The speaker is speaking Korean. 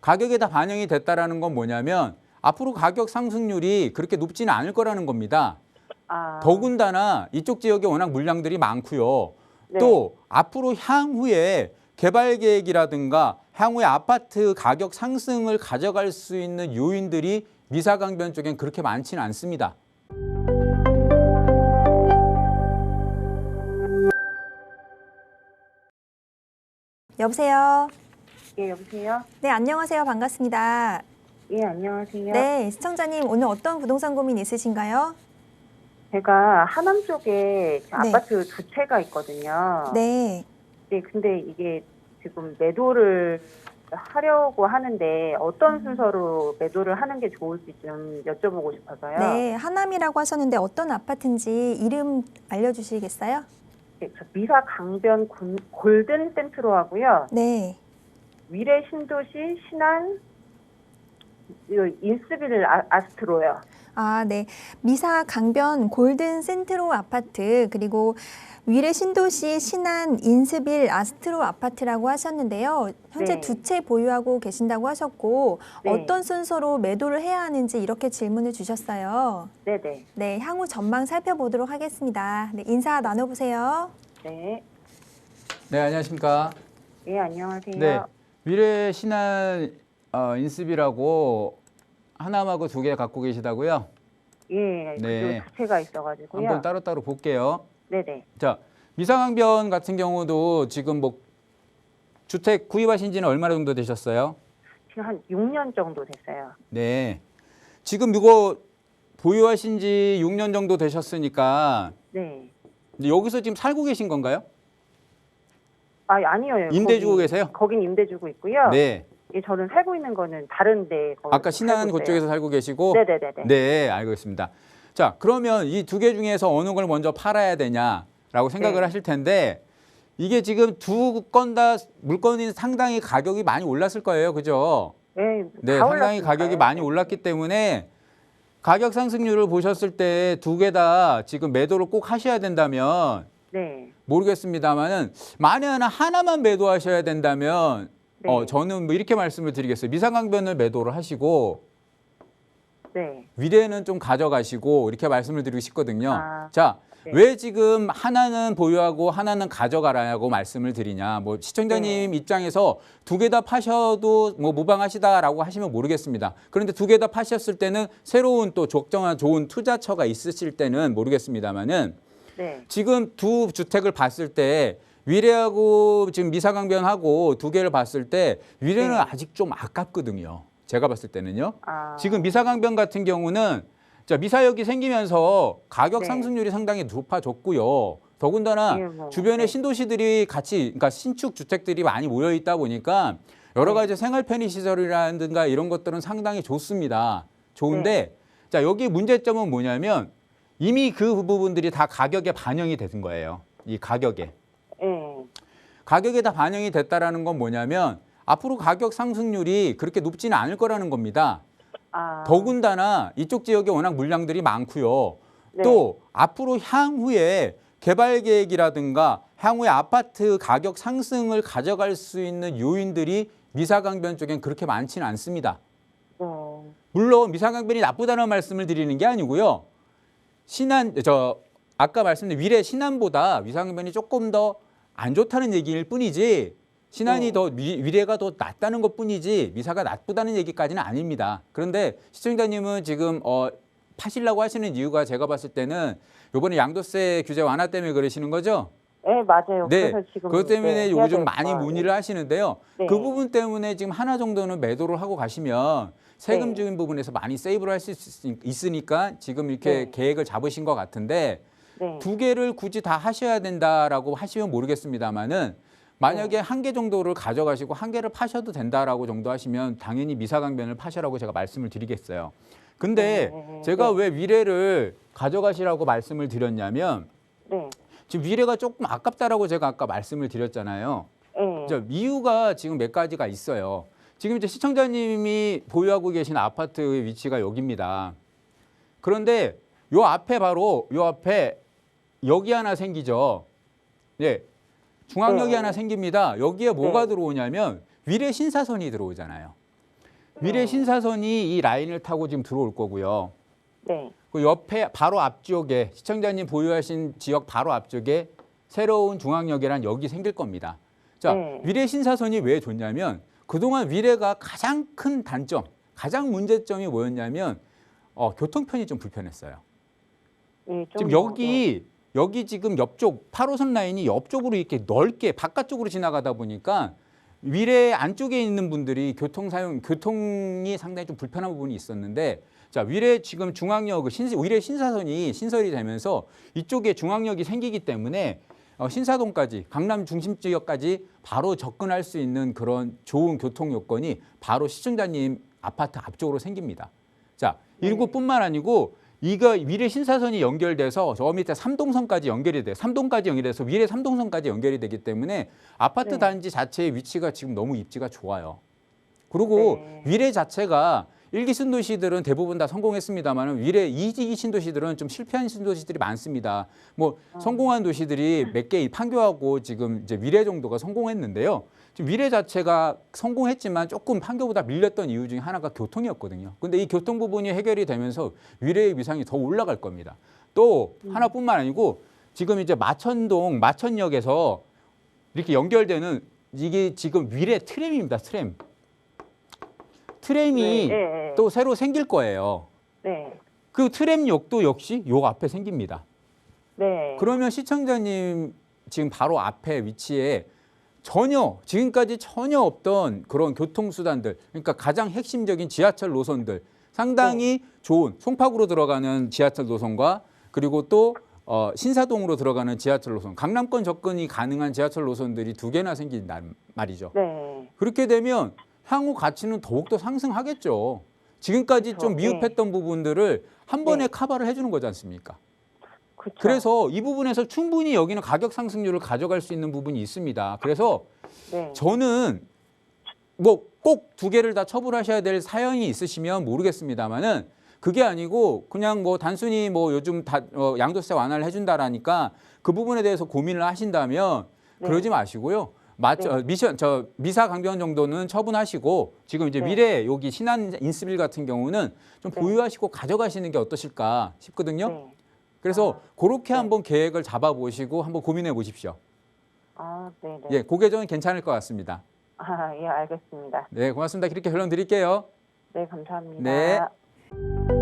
가격에 다 반영이 됐다라는 건 뭐냐면 앞으로 가격 상승률이 그렇게 높지는 않을 거라는 겁니다. 아, 더군다나 이쪽 지역에 워낙 물량들이 많고요. 네. 또 앞으로 향후에 개발 계획이라든가 향후에 아파트 가격 상승을 가져갈 수 있는 요인들이 미사강변 쪽엔 그렇게 많지는 않습니다. 여보세요. 예, 여보세요? 네, 안녕하세요. 반갑습니다. 예, 안녕하세요. 네, 시청자님 오늘 어떤 부동산 고민 있으신가요? 제가 하남 쪽에 네. 아파트 두 채가 있거든요. 네. 네, 근데 이게 지금 매도를 하려고 하는데 어떤 음. 순서로 매도를 하는 게 좋을지 좀 여쭤보고 싶어서요. 네, 하남이라고 하셨는데 어떤 아파트인지 이름 알려주시겠어요? 네, 저 미사 강변 군- 골든 센트로 하고요. 네. 위례 신도시 신안 인스빌 아, 아스트로요. 아, 네. 미사 강변 골든 센트로 아파트 그리고 위례 신도시 신안 인스빌 아스트로 아파트라고 하셨는데요. 현재 네. 두 채 보유하고 계신다고 하셨고 네. 어떤 순서로 매도를 해야 하는지 이렇게 질문을 주셨어요. 네 네. 네, 향후 전망 살펴보도록 하겠습니다. 네, 인사 나눠 보세요. 네. 네, 안녕하십니까. 예, 안녕하세요. 네. 미래 신한 어, 인습이라고 하나하고 두 개 갖고 계시다고요? 예, 네. 그두 채가 있어가지고요. 한번 따로따로 볼게요. 네네. 자, 미상항변 같은 경우도 지금 뭐 주택 구입하신 지는 얼마나 정도 되셨어요? 지금 한 6년 정도 됐어요. 네. 지금 이거 보유하신 지 6년 정도 되셨으니까 네. 여기서 지금 살고 계신 건가요? 아, 아니요. 임대 거기- 주고 계세요? 거긴 임대 주고 있고요. 네. 예, 저는 살고 있는 거는 다른데. 아까 신안 그쪽에서 살고 계시고 네네네네. 네, 알겠습니다. 자, 그러면 이 두 개 중에서 어느 걸 먼저 팔아야 되냐라고 생각을 네. 하실 텐데 이게 지금 두 건 다 물건이 상당히 가격이 많이 올랐을 거예요. 그죠? 네, 네, 다 상당히 올랐으니까요. 가격이 많이 올랐기 때문에 가격 상승률을 보셨을 때 두 개 다 지금 매도를 꼭 하셔야 된다면 네. 모르겠습니다만은 만에 하나 하나만 매도하셔야 된다면 네. 어 저는 뭐 이렇게 말씀을 드리겠어요. 미상강변을 매도를 하시고 네. 위례는 좀 가져가시고 이렇게 말씀을 드리고 싶거든요. 아, 자, 네. 왜 지금 하나는 보유하고 하나는 가져가라고 말씀을 드리냐. 뭐 시청자님 입장에서 두 개 다 파셔도 뭐 무방하시다라고 하시면 모르겠습니다. 그런데 두 개 다 파셨을 때는 새로운 또 적정한 좋은 투자처가 있으실 때는 모르겠습니다만은 네. 지금 두 주택을 봤을 때 위례하고 지금 미사강변하고 두 개를 봤을 때 위례는 네. 아직 좀 아깝거든요. 제가 봤을 때는요. 아, 지금 미사강변 같은 경우는 자 미사역이 생기면서 가격 네. 상승률이 상당히 높아졌고요. 더군다나 예, 뭐, 주변에 네. 신도시들이 같이 그러니까 신축 주택들이 많이 모여 있다 보니까 여러 네. 가지 생활 편의 시설이라든가 이런 것들은 상당히 좋습니다. 좋은데 네. 자 여기 문제점은 뭐냐면 이미 그 부분들이 다 가격에 반영이 된 거예요. 이 가격에 예. 가격에 다 반영이 됐다라는 건 뭐냐면 앞으로 가격 상승률이 그렇게 높지는 않을 거라는 겁니다. 아, 더군다나 이쪽 지역에 워낙 물량들이 많고요. 네. 또 앞으로 향후에 개발 계획이라든가 향후에 아파트 가격 상승을 가져갈 수 있는 요인들이 미사강변 쪽엔 그렇게 많지는 않습니다. 어, 물론 미사강변이 나쁘다는 말씀을 드리는 게 아니고요. 신안 저 아까 말씀드린 위례 신안보다 미사강변이 조금 더 안 좋다는 얘기일 뿐이지 신안이 네. 더 위, 위례가 더 낫다는 것뿐이지 미사가 나쁘다는 얘기까지는 아닙니다. 그런데 시청자님은 지금 어 파시려고 하시는 이유가 제가 봤을 때는 이번에 양도세 규제 완화 때문에 그러시는 거죠? 예, 맞아요. 네. 그래서 지금 그것 때문에 네, 요즘 될 많이 거. 문의를 하시는데요. 네. 그 부분 때문에 지금 하나 정도는 매도를 하고 가시면 세금 네. 적인 부분에서 많이 세이브를 할 수 있으니까 지금 이렇게 네. 계획을 잡으신 것 같은데 네. 두 개를 굳이 다 하셔야 된다라고 하시면 모르겠습니다만은 만약에 네. 한개 정도를 가져가시고 한 개를 파셔도 된다라고 정도 하시면 당연히 미사강변을 파셔라고 제가 말씀을 드리겠어요. 근데 네. 제가 네. 왜 위례를 가져가시라고 말씀을 드렸냐면 네. 지금 위례가 조금 아깝다라고 제가 아까 말씀을 드렸잖아요. 예. 자, 이유가 지금 몇 가지가 있어요. 지금 이제 시청자님이 보유하고 계신 아파트의 위치가 여기입니다. 그런데 요 앞에 바로 요 앞에 역이 하나 생기죠. 네. 중앙역이 네. 하나 생깁니다. 여기에 뭐가 네. 들어오냐면 위례 신사선이 들어오잖아요. 네. 신사선이 이 라인을 타고 지금 들어올 거고요. 네. 그 옆에 바로 앞쪽에 시청자님 보유하신 지역 바로 앞쪽에 새로운 중앙역이란 역이 생길 겁니다. 자, 네. 위례 신사선이 왜 좋냐면 그동안 위례가 가장 큰 단점, 가장 문제점이 뭐였냐면 어, 교통편이 좀 불편했어요. 예, 좀 지금 뭐, 여기 여기 지금 옆쪽 8호선 라인이 옆쪽으로 이렇게 넓게 바깥쪽으로 지나가다 보니까 위례 안쪽에 있는 분들이 교통 사용 교통이 상당히 좀 불편한 부분이 있었는데 자 위례 지금 중앙역 그 신, 위례 신사선이 신설이 되면서 이쪽에 중앙역이 생기기 때문에 어, 신사동까지 강남 중심 지역까지 바로 접근할 수 있는 그런 좋은 교통 요건이 바로 시청자님 아파트 앞쪽으로 생깁니다. 자, 네. 이것뿐만 아니고 이거 위례 신사선이 연결돼서 저 밑에 삼동선까지 연결이 돼요. 삼동까지 연결돼서 위례 삼동선까지 연결이 되기 때문에 아파트 네. 단지 자체의 위치가 지금 너무 입지가 좋아요. 그리고 네. 위례 자체가 일기 신도시들은 대부분 다 성공했습니다만 위례 이기 신도시들은 좀 실패한 신도시들이 많습니다. 뭐 성공한 도시들이 몇 개 판교하고 지금 이제 위례 정도가 성공했는데요. 지금 위례 자체가 성공했지만 조금 판교보다 밀렸던 이유 중에 하나가 교통이었거든요. 근데 이 교통 부분이 해결이 되면서 위례의 위상이 더 올라갈 겁니다. 또 하나뿐만 아니고 지금 이제 마천동 마천역에서 이렇게 연결되는 이게 지금 위례 트램입니다. 트램. 트램이 네, 네, 또 새로 생길 거예요. 네. 그 트램 역도 역시 요 앞에 생깁니다. 네. 그러면 시청자님 지금 바로 앞에 위치에 전혀 지금까지 전혀 없던 그런 교통수단들 그러니까 가장 핵심적인 지하철 노선들 상당히 좋은 송파구로 들어가는 지하철 노선과 그리고 또 어, 신사동으로 들어가는 지하철 노선 강남권 접근이 가능한 지하철 노선들이 두 개나 생긴단 말이죠. 네. 그렇게 되면 향후 가치는 더욱더 상승하겠죠. 지금까지 좀 그렇죠. 미흡했던 부분들을 한 번에 네. 커버를 해주는 거지 않습니까? 그쵸. 그래서 이 부분에서 충분히 여기는 가격 상승률을 가져갈 수 있는 부분이 있습니다. 그래서 네. 저는 뭐 꼭 두 개를 다 처분하셔야 될 사연이 있으시면 모르겠습니다만은 그게 아니고 그냥 뭐 단순히 뭐 요즘 다 어, 양도세 완화를 해준다라니까 그 부분에 대해서 고민을 하신다면 네. 그러지 마시고요. 마, 네. 어, 미션 저 미사 강변 정도는 처분하시고 지금 이제 네. 미래 여기 신한 인스빌 같은 경우는 좀 네. 보유하시고 가져가시는 게 어떠실까 싶거든요. 네. 그래서 그렇게 네. 한번 계획을 잡아 보시고 한번 고민해 보십시오. 아, 네, 네. 예, 고개 전 괜찮을 것 같습니다. 아, 예, 알겠습니다. 네, 고맙습니다. 그렇게 결론 드릴게요. 네, 감사합니다. 네.